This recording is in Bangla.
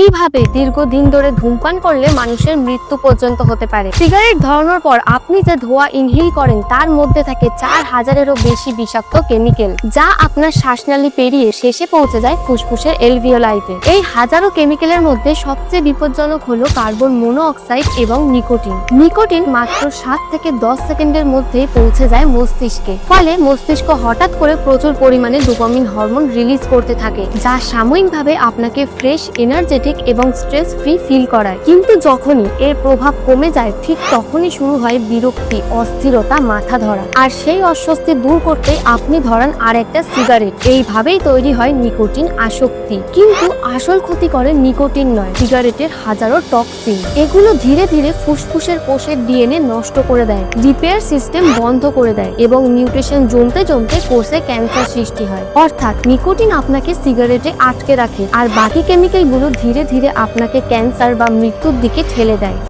কীভাবে দীর্ঘদিন ধরে ধূমপান করলে মানুষের মৃত্যু পর্যন্ত হতে পারে। সিগারেট ধরানোর পর আপনি যে ধোঁয়া ইনহেল করেন, তার মধ্যে থাকে চার হাজারেরও বেশি বিষাক্ত কেমিক্যাল যা আপনার শ্বাসনালী পেরিয়ে শেষে পৌঁছে যায় ফুসফুসের এলভিওলাইটে এই হাজারো কেমিক্যালের মধ্যে সবচেয়ে বিপজ্জনক হলো কার্বন মনোঅক্সাইড এবং নিকোটিন। নিকোটিন মাত্র সাত থেকে দশ সেকেন্ডের মধ্যে পৌঁছে যায় মস্তিষ্কে। ফলে মস্তিষ্ক হঠাৎ করে প্রচুর পরিমাণে ডোপামিন হরমোন রিলিজ করতে থাকে, যা সাময়িকভাবে আপনাকে ফ্রেশ এনার্জেটিক এবং স্ট্রেস ফ্রি ফিল করায়। কিন্তু যখনই এর প্রভাব কমে যায়, ঠিক তখনই শুরু হয় বিরক্তি, অস্থিরতা, মাথা ধরা। আর সেই অস্বস্তি দূর করতে আপনি ধরান আর একটা সিগারেট। এইভাবেই তৈরি হয় নিকোটিন আসক্তি। কিন্তু আসল ক্ষতি করে নিকোটিন নয়, সিগারেটের হাজারো টক্সিন। এগুলো ধীরে ধীরে ফুসফুসের কোষের ডিএনএ নষ্ট করে দেয়, রিপেয়ার সিস্টেম বন্ধ করে দেয় এবং নিউট্রিশন জমতে জমতে কোষে ক্যান্সার সৃষ্টি হয়। অর্থাৎ নিকোটিন আপনাকে সিগারেটে আটকে রাখে, আর বাকি কেমিক্যালগুলো ধীরে ধীরে আপনাকে ক্যান্সার বা মৃত্যুর দিকে ঠেলে দেয়।